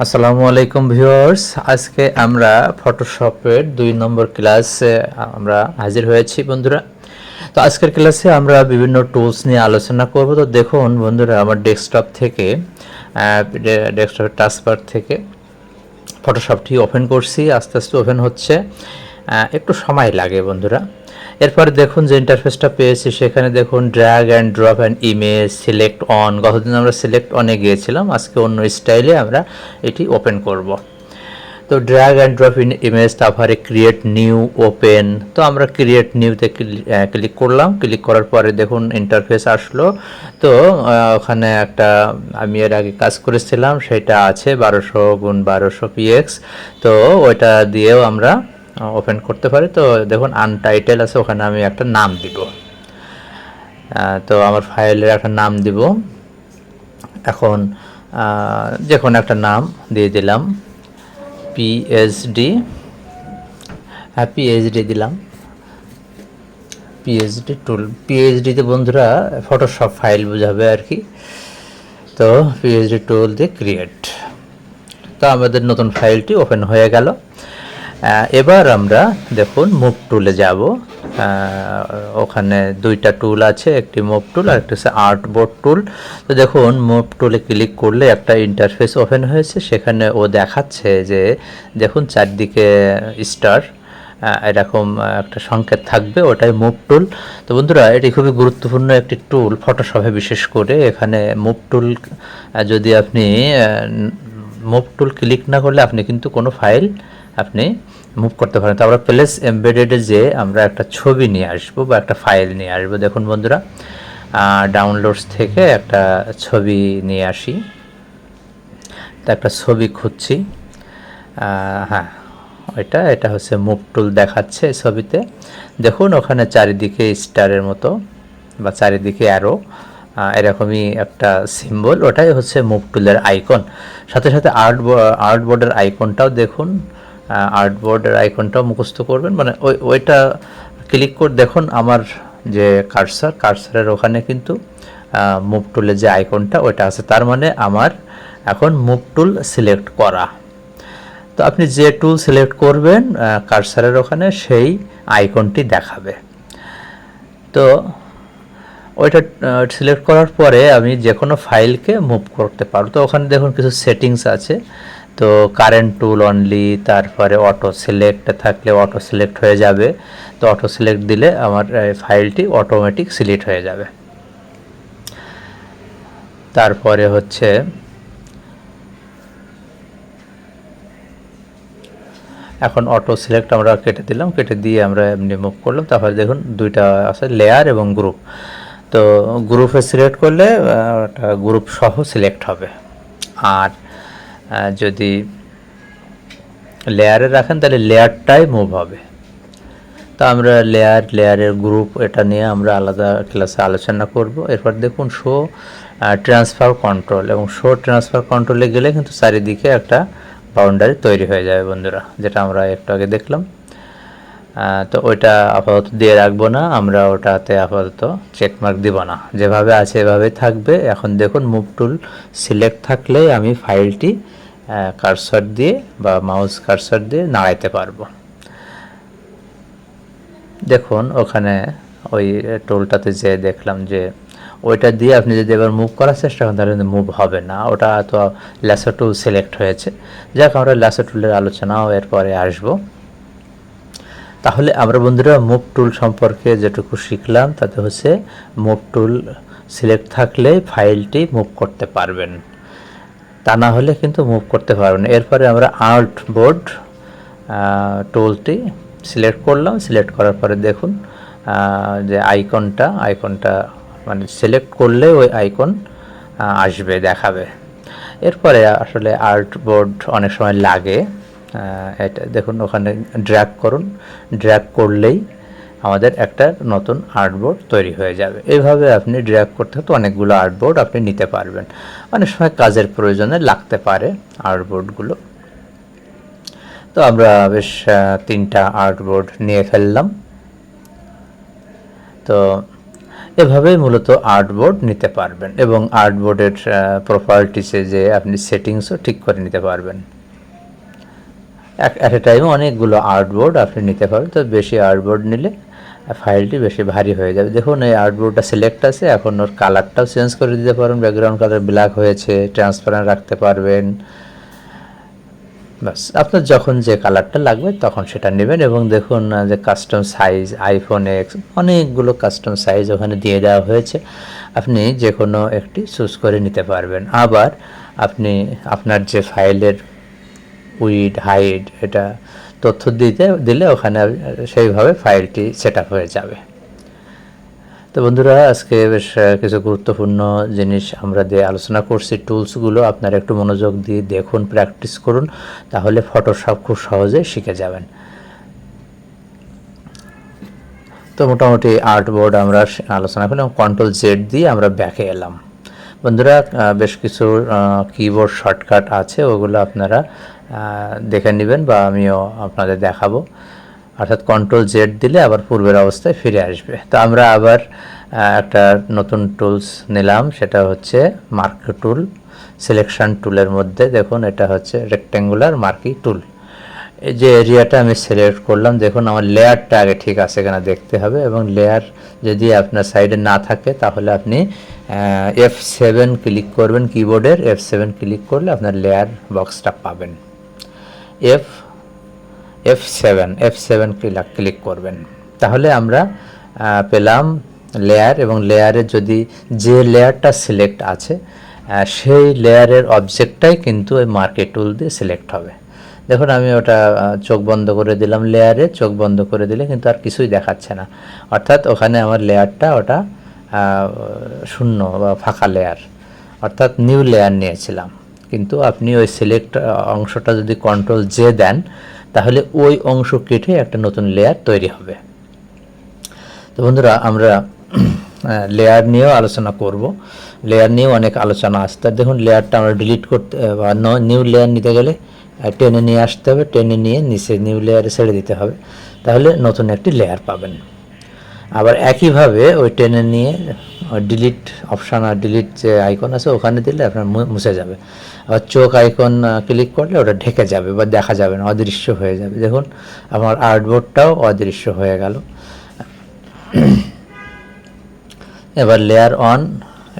আসসালামু আলাইকুম ভিউয়ার্স। আজকে আমরা ফটোশপের দুই নম্বর ক্লাসে আমরা হাজির হয়েছি বন্ধুরা। তো আজকের ক্লাসে আমরা বিভিন্ন টুলস নিয়ে আলোচনা করব। তো দেখুন বন্ধুরা, আমার ডেস্কটপ থেকে ডেস্কটপের টাচবার থেকে ফটোশপটি ওপেন করছি। আস্তে আস্তে ওপেন হচ্ছে। একটু সময় লাগে বন্ধুরা। এরপরে দেখুন যে ইন্টারফেসটা পেয়েছি, সেখানে দেখুন drag and drop and image select on গতদিন আমরা সিলেক্ট অনে গিয়েছিলাম, আজকে অন্য স্টাইলে আমরা এটি ওপেন করব। তো drag and drop in image তারপরে ক্রিয়েট নিউ ওপেন তো আমরা ক্রিয়েট নিউতে ক্লিক করলাম ক্লিক করার পরে দেখুন ইন্টারফেস আসলো। তো ওখানে একটা, আমি এর আগে কাজ করেছিলাম, সেটা আছে বারোশো গুণ বারোশো পিএক্স তো ওইটা দিয়েও আমরা ওপেন করতে পারি। তো দেখুন আনটাইটেল আছে, ওখানে আমি একটা নাম দিব। তো আমার ফাইলের একটা নাম দিব। এখন যে কোনো একটা নাম দিয়ে দিলাম। পিএইচডি হ্যাঁ পিএইচডি দিলাম। পিএইচডি টুল পিএইচডিতে বন্ধুরা ফটোশপ ফাইল বোঝাবে আর কি। তো পিএইচডি টুল দিয়ে ক্রিয়েট তো আমাদের নতুন ফাইলটি ওপেন হয়ে গেল। এবার আমরা দেখুন মুভ টুলে যাব। ওখানে দুইটা টুল আছে, একটি মুভ টুল আর একটা হচ্ছে আর্ট বোর্ড টুল তো দেখুন, মুভ টুলে ক্লিক করলে একটা ইন্টারফেস ওপেন হয়েছে, সেখানে ও দেখাচ্ছে যে দেখুন চারদিকে স্টার এরকম একটা সংকেত থাকবে, ওটাই মুভ টুল তো বন্ধুরা, এটি খুবই গুরুত্বপূর্ণ একটি টুল ফটোশপে বিশেষ করে। এখানে মুভ টুল যদি আপনি মুভ টুল ক্লিক না করলে আপনি কিন্তু কোনো ফাইল আপনি মুভ করতে পারেন। তো আমরা প্লেস এমবেডেডে যে আমরা একটা ছবি নিয়ে আসব বা একটা ফাইল নিয়ে আসব। দেখুন বন্ধুরা ডাউনলোডস থেকে একটা ছবি নিয়ে আসি। তো একটা ছবি খুঁজছি। হ্যাঁ ওইটা এটা হচ্ছে মুভ টুল দেখাচ্ছে ছবিতে। দেখুন, ওখানে চারিদিকে স্টারের মতো বা চারিদিকে অ্যারো এরকমই একটা সিম্বল ওটাই হচ্ছে মুভ টুলের আইকন সাথে সাথে আর্ট আর্ট বোর্ডের আইকনটাও দেখুন। আর্ট বোর্ডের আইকনটাও মুখস্থ করবেন। মানে ওই, ওইটা ক্লিক করে দেখুন আমার যে কার্সার কার্সারের ওখানে কিন্তু মুভ টুলের যে আইকনটা ওইটা আছে। তার মানে আমার এখন মুভ টুল সিলেক্ট করা। তো আপনি যে টুল সিলেক্ট করবেন কার্সারের ওখানে সেই আইকনটি দেখাবে। তো ওইটা সিলেক্ট করার পরে আমি যে কোনো ফাইলকে মুভ করতে পারব তো ওখানে দেখুন কিছু সেটিংস আছে। তো কারেন্ট টুল অনলি তারপরে অটো সিলেক্ট থাকলে অটো সিলেক্ট হয়ে যাবে। তো অটো সিলেক্ট দিলে আমার ফাইলটি অটোমেটিক সিলেক্ট হয়ে যাবে। তারপরে হচ্ছে, এখন অটো সিলেক্ট আমরা কেটে দিলাম। কেটে দিয়ে আমরা এমনি মুভ করলাম। তারপরে দেখুন দুইটা আছে লেয়ার এবং গ্রুপ তো গ্রুপে সিলেক্ট করলে ওটা গ্রুপ সহ সিলেক্ট হবে। আর যদি লেয়ারে রাখেন, তাহলে লেয়ারটাই মুভ হবে। তো আমরা লেয়ার লেয়ারের গ্রুপ এটা নিয়ে আমরা আলাদা ক্লাসে আলোচনা করব। এরপর দেখুন শো ট্রান্সফার কন্ট্রোল এবং শো ট্রান্সফার কন্ট্রোলে গেলে কিন্তু চারিদিকে একটা বাউন্ডারি তৈরি হয়ে যাবে বন্ধুরা, যেটা আমরা একটু আগে দেখলাম। তো ওইটা আপাতত দিয়ে রাখব না, আমরা ওটাতে আপাতত চেকমার্ক দিব না। যেভাবে আছে এভাবে থাকবে। এখন দেখুন মুভ টুল সিলেক্ট থাকলে আমি ফাইলটি কারসর দিয়ে বা মাউস কারসর দিয়ে নাড়াইতে পারব। দেখুন, ওখানে ওই টোলটাতে যে দেখলাম যে ওইটা দিয়ে আপনি যদি এবার মুভ করার চেষ্টা করেন, তাহলে মুভ হবে না। ওটা তো ল্যাসো টুল সিলেক্ট হয়েছে। যাক, আমরা ল্যাসো টুলের আলোচনাও এরপরে আসব। তাহলে আমরা বন্ধুরা মুভ টুল সম্পর্কে যেটুকু শিখলাম, তাতে হচ্ছে মুভ টুল সিলেক্ট থাকলে ফাইলটি মুভ করতে পারবেন। তা না হলে কিন্তু মুভ করতে পারবেন এরপরে আমরা আর্ট বোর্ড টুলটি সিলেক্ট করলাম। সিলেক্ট করার পরে দেখুন যে আইকনটা আইকনটা মানে সিলেক্ট করলে ওই আইকন আসবে, দেখাবে। এরপরে আসলে আর্ট বোর্ড অনেক সময় লাগে। এটা দেখুন, ওখানে ড্র্যাগ করুন। ড্র্যাগ করলেই আমাদের একটা নতুন আর্টবোর্ড তৈরি হয়ে যাবে। এইভাবে আপনি ড্র্যাগ করতে হতো অনেকগুলো আর্টবোর্ড আপনি নিতে পারবেন। অনেক সময় কাজের প্রয়োজনে লাগতে পারে আর্টবোর্ডগুলো তো আমরা বেশ তিনটা আর্টবোর্ড নিয়ে ফেললাম। তো এভাবেই মূলত আর্টবোর্ড নিতে পারবেন এবং আর্টবোর্ডের প্রপার্টিসে যে আপনি সেটিংসও ঠিক করে নিতে পারবেন। এক অ্যাট এ টাইমে অনেকগুলো আর্টবোর্ড আপনি নিতে পারবেন। তো বেশি আর্টবোর্ড নিলে ফাইলটি বেশি ভারী হয়ে যাবে। দেখুন, এই আর্টবোর্ডটা সিলেক্ট আছে, এখন ওর কালারটাও চেঞ্জ করে দিতে পারেন। ব্যাকগ্রাউন্ড কালার ব্ল্যাক হয়েছে ট্রান্সপারেন্ট রাখতে পারবেন। বাস আপনার যখন যে কালারটা লাগবে, তখন সেটা নেবেন এবং দেখুন যে কাস্টম সাইজ আইফোন এক্স অনেকগুলো কাস্টম সাইজ ওখানে দিয়ে দেওয়া হয়েছে। আপনি যে কোনো একটি চুজ করে নিতে পারবেন। আবার আপনি আপনার যে ফাইলের উইড হাইট এটা তথ্য দিতে, দিলে ওখানে সেইভাবে ফাইলটি সেট হয়ে যাবে। তো বন্ধুরা, আজকে বেশ কিছু গুরুত্বপূর্ণ জিনিস আমরা দিয়ে আলোচনা করছি। টুলসগুলো আপনারা একটু মনোযোগ দিয়ে দেখুন, প্র্যাকটিস করুন, তাহলে ফটোশপ খুব সহজে শিখে যাবেন। তো মোটামুটি আর্টবোর্ড আমরা আলোচনা করলাম, কন্ট্রোল জেড দিয়ে আমরা ব্যাকে এলাম। বন্ধুরা বেশ কিছু কিবোর্ড শর্টকাট আছে, ওগুলো আপনারা দেখে নেবেন বা আমিও আপনাদের দেখাবো। অর্থাৎ কন্ট্রোল জেড দিলে আবার পূর্বের অবস্থায় ফিরে আসবে। তো আমরা আবার একটা নতুন টুলস নিলাম, সেটা হচ্ছে মার্ক টুল সিলেকশন টুলের মধ্যে। দেখুন, এটা হচ্ছে রেক্ট্যাঙ্গুলার মার্কি টুল এই যে এরিয়াটা আমি সিলেক্ট করলাম, দেখুন, আমার লেয়ারটা আগে ঠিক আছে কিনা দেখতে হবে এবং লেয়ার যদি আপনার সাইডে না থাকে, তাহলে আপনি এফ সেভেন ক্লিক করবেন কিবোর্ডের এফ সেভেন ক্লিক করলে আপনার লেয়ার বক্সটা পাবেন। F F seven F seven click করবেন। তাহলে আমরা পেলাম লেয়ার এবং লেয়ারে যদি যে লেয়ারটা সিলেক্ট আছে সেই লেয়ারের অবজেক্টটাই কিন্তু ওই মার্কেট টুল দিয়ে সিলেক্ট হবে। দেখুন, আমি ওটা চোখ বন্ধ করে দিলাম লেয়ারে চোখ বন্ধ করে দিলে কিন্তু আর কিছুই দেখাচ্ছে না। অর্থাৎ ওখানে আমার লেয়ারটা ওটা শূন্য বা ফাঁকা লেয়ার অর্থাৎ নিউ লেয়ার নিয়েছিলাম। কিন্তু আপনি ওই সিলেক্ট অংশটা যদি কন্ট্রোল জে দেন, তাহলে ওই অংশ কেটে একটা নতুন লেয়ার তৈরি হবে। তো বন্ধুরা, আমরা লেয়ার নিয়েও আলোচনা করব। লেয়ার নিয়েও অনেক আলোচনা আসতে। দেখুন লেয়ারটা আমরা ডিলিট করতে বা নিউ লেয়ার নিতে গেলে টেনে নিয়ে আসতে হবে। টেনে নিয়ে নিচে নিউ লেয়ারে ছেড়ে দিতে হবে। তাহলে নতুন একটি লেয়ার পাবেন। আবার একইভাবে ওই টেনে নিয়ে ডিলিট অপশান আর ডিলিট যে আইকন আছে, ওখানে দিলে আপনার মুছে যাবে। আবার চোখ আইকন ক্লিক করলে ওটা ঢেকে যাবে বা দেখা যাবে না, অদৃশ্য হয়ে যাবে। দেখুন, আমার আর্টবোর্ডটাও অদৃশ্য হয়ে গেল। এবার লেয়ার অন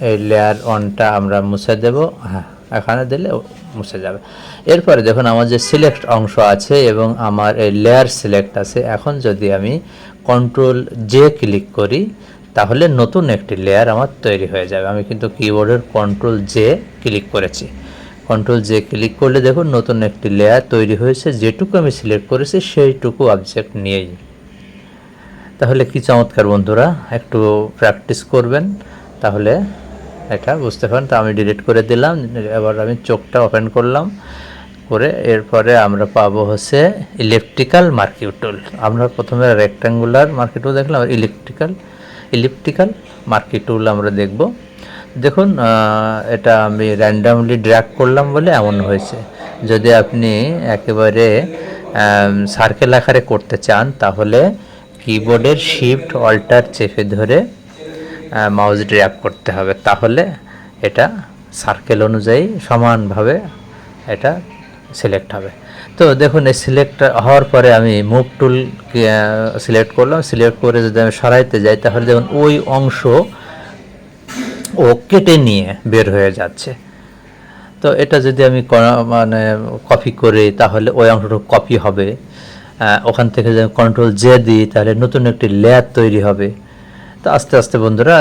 এই লেয়ার অনটা আমরা মুছে দেব। হ্যাঁ এখানে দিলে মুছে যাবে। এরপরে দেখুন, আমার যে সিলেক্ট অংশ আছে এবং আমার এই লেয়ার সিলেক্ট আছে, এখন যদি আমি কন্ট্রোল জে ক্লিক করি, তাহলে নতুন একটি লেয়ার আমার তৈরি হয়ে যাবে। আমি কিন্তু কিবোর্ডের কন্ট্রোল জে ক্লিক করেছি। কন্ট্রোল জে ক্লিক করলে দেখুন নতুন একটি লেয়ার তৈরি হয়েছে, যেটুকু আমি সিলেক্ট করেছি সেইটুকু অবজেক্ট নিয়েই। তাহলে কি চমৎকার বন্ধুরা, একটু প্র্যাকটিস করবেন, তাহলে এটা বুঝতে পারেন। তো আমি ডিলিট করে দিলাম, এবার আমি চোখটা ওপেন করলাম। করে এরপরে আমরা পাবো হচ্ছে ইলেকট্রিক্যাল মার্কিউ টুল আমরা প্রথমে রেক্ট্যাঙ্গুলার মার্কি টুল দেখলাম ইলেকট্রিক্যাল ইলেকট্রিক্যাল মার্কি টুল আমরা দেখব। দেখুন এটা আমি র্যান্ডামলি ড্র্যাগ করলাম বলে এমন হয়েছে। যদি আপনি একেবারে সার্কেল আকারে করতে চান, তাহলে কিবোর্ডের শিফট অল্টার চেপে ধরে মাউস ড্র্যাগ করতে হবে। তাহলে এটা সার্কেল অনুযায়ী সমানভাবে এটা সিলেক্ট হবে। তো দেখুন, এই সিলেক্ট হওয়ার পরে আমি মুভ টুল সিলেক্ট করলাম। সিলেক্ট করে যদি আমি সরাইতে যাই, তাহলে দেখুন, ওই অংশ ও কেটে নিয়ে বের হয়ে যাচ্ছে। তো এটা যদি আমি মানে কপি করি, তাহলে ওই অংশটা কপি হবে। ওখান থেকে যদি কন্ট্রোল জে দিই, তাহলে নতুন একটি লেয়ার তৈরি হবে। তো আস্তে আস্তে বন্ধুরা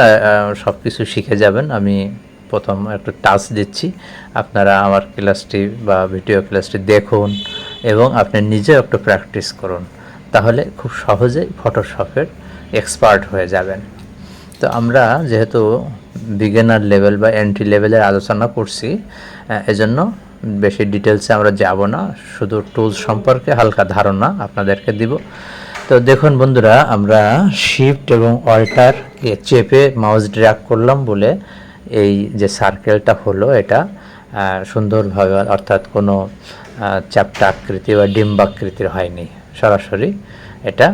সব কিছু শিখে যাবেন। আমি প্রথম একটু টাচ দিচ্ছি। আপনারা আমার ক্লাসটি বা ভিডিও ক্লাসটি দেখুন এবং আপনি নিজেও একটু প্র্যাকটিস করুন। তাহলে খুব সহজেই ফটোশপের এক্সপার্ট হয়ে যাবেন। তো আমরা যেহেতু বিগিনার লেভেল বা এন্ট্রি লেভেলের আলোচনা করছি এজন্য বেশি ডিটেলসে আমরা যাব না। শুধু টুলস সম্পর্কে হালকা ধারণা আপনাদেরকে দিব। তো দেখুন বন্ধুরা, আমরা শিফট এবং অল্টার চেপে মাউস ড্র্যাগ করলাম বলে এই যে সার্কেলটা হলো এটা সুন্দরভাবে অর্থাৎ কোনো আহ, চ্যাপ্টা আকৃতি বা ডিম্বাকৃতির হয়নি সরাসরি এটা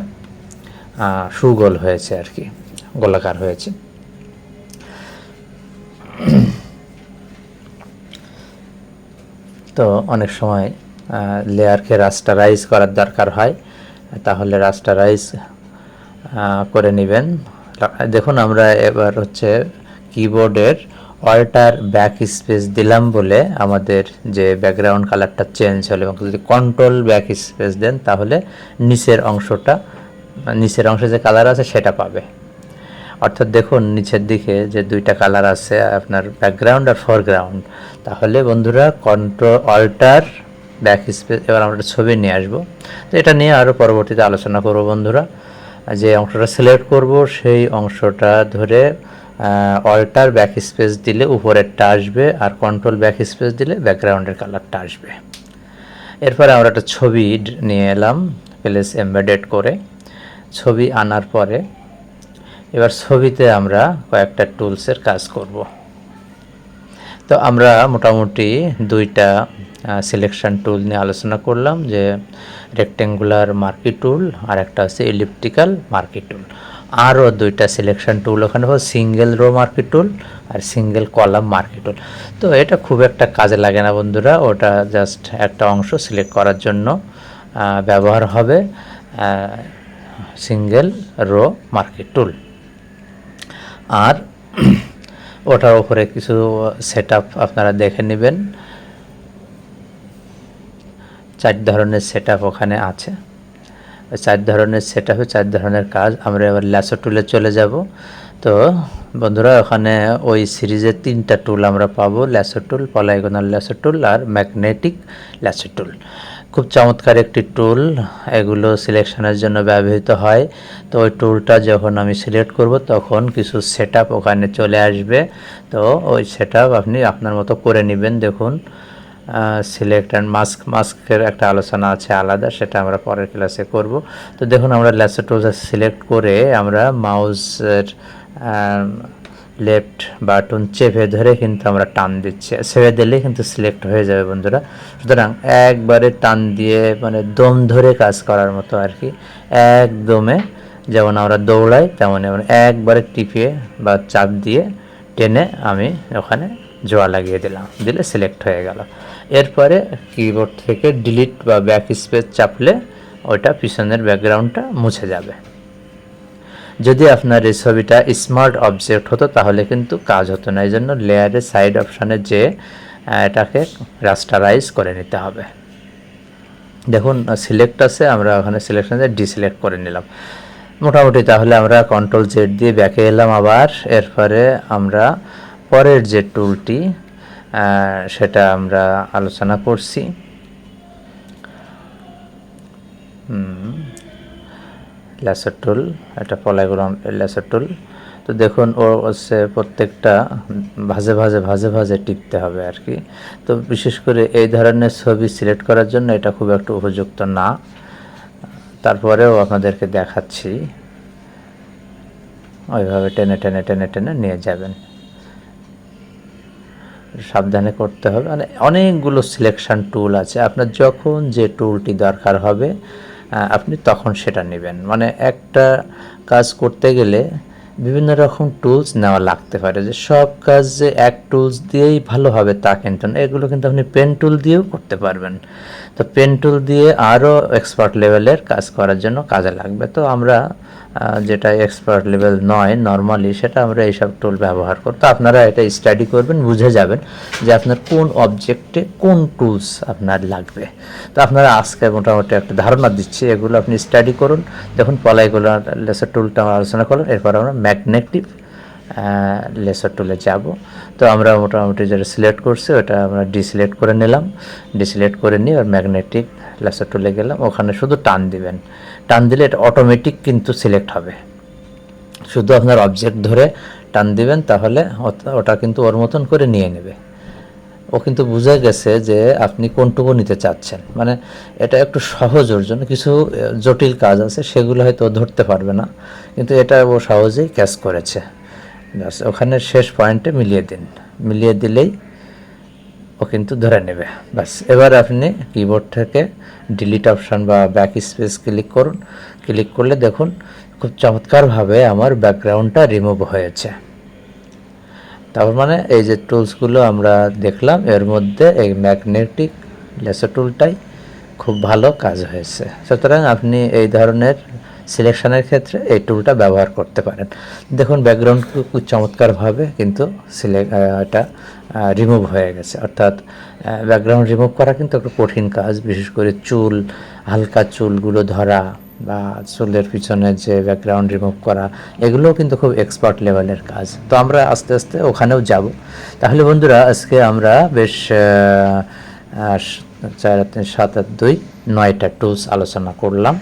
সুগোল হয়েছে আর কি গোলাকার হয়েছে। তো অনেক সময় লেয়ারকে রাস্টারাইজ করার দরকার হয় তাহলে রাস্টারাইজ করে নেবেন। দেখুন আমরা এবার হচ্ছে কিবোর্ডের অল্টার ব্যাক স্পেস দিলাম বলে আমাদের যে ব্যাকগ্রাউন্ড কালারটা চেঞ্জ হলো এবং যদি কন্ট্রোল ব্যাক স্পেস দেন তাহলে নিচের অংশটা, নিচের অংশে যে কালার আছে সেটা পাবে। অর্থাৎ দেখুন নিচের দিকে যে দুইটা কালার আছে, আপনার ব্যাকগ্রাউন্ড আর ফরগ্রাউন্ড তাহলে বন্ধুরা কন্ট্রোল অল্টার ব্যাক স্পেস এবার আমরা একটা ছবি নিয়ে আসব। তো এটা নিয়ে আরও পরবর্তীতে আলোচনা করব বন্ধুরা। যে অংশটা সিলেক্ট করব, সেই অংশটা ধরে অল্টার ব্যাক স্পেস দিলে উপরেরটা আসবে আর কন্ট্রোল ব্যাক স্পেস দিলে ব্যাকগ্রাউন্ডের কালারটা আসবে। এরপরে আমরা একটা ছবি নিয়ে এলাম প্লেস এমবেডেড করে। ছবি আনার পরে এবার ছবিতে আমরা কয়েকটা টুলসের কাজ করব। তো আমরা মোটামুটি দুইটা সিলেকশন টুল নিয়ে আলোচনা করলাম, যে রেক্টেঙ্গুলার মার্কি টুল আর একটা হচ্ছে ইলিপ্টিক্যাল মার্কি টুল আরও দুইটা সিলেকশন টুল ওখানে হলো সিঙ্গেল রো মার্কেট টুল আর সিঙ্গেল কলাম মার্কেট টুল তো এটা খুব একটা কাজে লাগে না বন্ধুরা, ওটা জাস্ট একটা অংশ সিলেক্ট করার জন্য ব্যবহার হবে সিঙ্গেল রো মার্কেট টুল আর ওটার উপরে কিছু সেট আপনারা দেখে নেবেন। চার ধরনের সেট ওখানে আছে। চার ধরনের সেট চার ধরনের কাজ। আমরা এবার ল্যাসো টুলে চলে যাব। তো বন্ধুরা, ওখানে ওই সিরিজের তিনটা টুল আমরা পাবো। Lasso tool polygonal lasso tool আর ম্যাগনেটিক ল্যাসো টুল খুব চমৎকার একটি টুল এগুলো সিলেকশনের জন্য ব্যবহৃত হয়। তো ওই টুলটা যখন আমি সিলেক্ট করব, তখন কিছু সেট ওখানে চলে আসবে। তো ওই সেট আপনি আপনার মতো করে নেবেন। দেখুন সিলেক্ট অ্যান্ড মাস্ক মাস্কের একটা আলোচনা আছে আলাদা, সেটা আমরা পরের ক্লাসে করব। তো দেখুন, আমরা ল্যাসো টুলস সিলেক্ট করে আমরা মাউসের লেফট বাটন চেপে ধরে কিন্তু আমরা টান দিচ্ছি। ছেড়ে দিলেই কিন্তু সিলেক্ট হয়ে যাবে বন্ধুরা। সুতরাং একবারে টান দিয়ে মানে দম ধরে কাজ করার মতো আর কি। একদমে যেমন আমরা দৌড়াই, তেমন একবারে টিপিয়ে বা চাপ দিয়ে টেনে আমি ওখানে জোয়া লাগিয়ে দিলাম, দিলে সিলেক্ট হয়ে গেল। এরপরে কিবোর্ড থেকে ডিলিট বা ব্যাক স্পেস চাপলে ওইটা পিছনের ব্যাকগ্রাউন্ডটা মুছে যাবে। যদি আপনার এই ছবিটা স্মার্ট অবজেক্ট হতো, তাহলে কিন্তু কাজ হতো না। এই জন্য লেয়ারের সাইড অপশানে যে এটাকে রাস্টারাইজ করে নিতে হবে। দেখুন সিলেক্ট আছে, আমরা ওখানে সিলেকশন ডিসিলেক্ট করে নিলাম। মোটামুটি তাহলে আমরা কন্ট্রোল জেড দিয়ে ব্যাকে এলাম আবার। এরপরে আমরা পরের যে টুলটি সেটা আমরা আলোচনা করছি। ল্যাসার টুল একটা পলাইগ্রাম ল্যাসার টুল তো দেখুন, ও হচ্ছে প্রত্যেকটা ভাজে ভাজে ভাজে ভাজে টিপতে হবে আর কি। তো বিশেষ করে এই ধরনের ছবি সিলেক্ট করার জন্য এটা খুব একটা উপযুক্ত না। তারপরেও আপনাদেরকে দেখাচ্ছি। ওইভাবে টেনে টেনে টেনে টেনে নিয়ে যাবেন। সাবধানে করতে হবে। মানে অনেকগুলো সিলেকশন টুল আছে। আপনার যখন যে টুলটি দরকার হবে আপনি তখন সেটা নেবেন। মানে একটা কাজ করতে গেলে বিভিন্ন রকম টুলস নেওয়া লাগতে পারে, যে সব কাজ যে এক টুলস দিয়েই ভালো হবে তা কিন্তু এগুলো কিন্তু আপনি পেন টুল দিয়েও করতে পারবেন। তো পেন টুল দিয়ে আরও এক্সপার্ট লেভেলের কাজ করার জন্য কাজে লাগবে। তো আমরা যেটা এক্সপার্ট লেভেল নয় নর্মালি সেটা আমরা এইসব টুল ব্যবহার করব। তো আপনারা এটা স্টাডি করবেন, বুঝে যাবেন যে আপনার কোন অবজেক্টে কোন টুলস আপনার লাগবে। তো আপনারা আজকে মোটামুটি একটা ধারণা দিচ্ছি, এগুলো আপনি স্টাডি করুন, দেখুন পলাইগুলো লেসার টুলটা আলোচনা করলাম, এরপর আমরা ম্যাগনেটিক লেসার টুলে যাব। তো আমরা মোটামুটি যেটা সিলেক্ট করছি, ওটা আমরা ডিসিলেক্ট করে নিলাম। ডিসিলেক্ট করে নিয়ে আর ম্যাগনেটিক লেসার টুলে গেলাম। ওখানে শুধু টান দিবেন। টান দিলে এটা অটোমেটিক কিন্তু সিলেক্ট হবে। শুধু আপনার অবজেক্ট ধরে টান দিবেন, তাহলে ওটা কিন্তু ওর মতন করে নিয়ে নেবে। ও কিন্তু বুঝে গেছে যে আপনি কোনটুকু নিতে চাচ্ছেন। মানে এটা একটু সহজ ওর জন্য, কিছু জটিল কাজ আছে, সেগুলো হয়তো ধরতে পারবে না। কিন্তু এটা ও সহজেই ক্যাচ করেছে। ওখানে শেষ পয়েন্টে মিলিয়ে দিন। মিলিয়ে দিলেই ও কিন্তু ধরে নেবে। ব্যাস, এবার আপনি কিবোর্ড থেকে ডিলিট অপশান বা ব্যাক স্পেস ক্লিক করুন। ক্লিক করলে দেখুন, খুব চমৎকারভাবে আমার ব্যাকগ্রাউন্ডটা রিমুভ হয়েছে। তার মানে এই যে টুলসগুলো আমরা দেখলাম, এর মধ্যে এই ম্যাগনেটিক লেসার টুলটাই খুব ভালো কাজ হয়েছে। সুতরাং আপনি এই ধরনের সিলেকশনের ক্ষেত্রে এই টুলটা ব্যবহার করতে পারেন। দেখুন ব্যাকগ্রাউন্ড খুব চমৎকারভাবে কিন্তু এটা রিমুভ হয়ে গেছে। অর্থাৎ ব্যাকগ্রাউন্ড রিমুভ করা কিন্তু একটা কঠিন কাজ। বিশেষ করে চুল, হালকা চুলগুলো ধরা বা চুলের পিছনে যে ব্যাকগ্রাউন্ড রিমুভ করা, এগুলোও কিন্তু খুব এক্সপার্ট লেভেলের কাজ। তো আমরা আস্তে আস্তে ওখানেও যাব। তাহলে বন্ধুরা, আজকে আমরা বেশ চার, সাত, আট, দুই, নয়টা টুলস আলোচনা করলাম।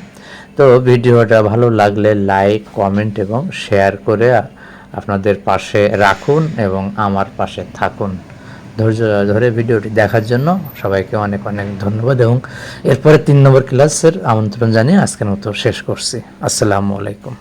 তো ভিডিওটা ভালো লাগলে লাইক কমেন্ট এবং শেয়ার করে আপনাদের পাশে রাখুন এবং আমার পাশে থাকুন। ধৈর্য ধরে ভিডিওটি দেখার জন্য সবাইকে অনেক অনেক ধন্যবাদ এবং এরপরে তিন নম্বর ক্লাসের আমন্ত্রণ জানিয়ে আজকের মতো শেষ করছি। আসসালামু আলাইকুম।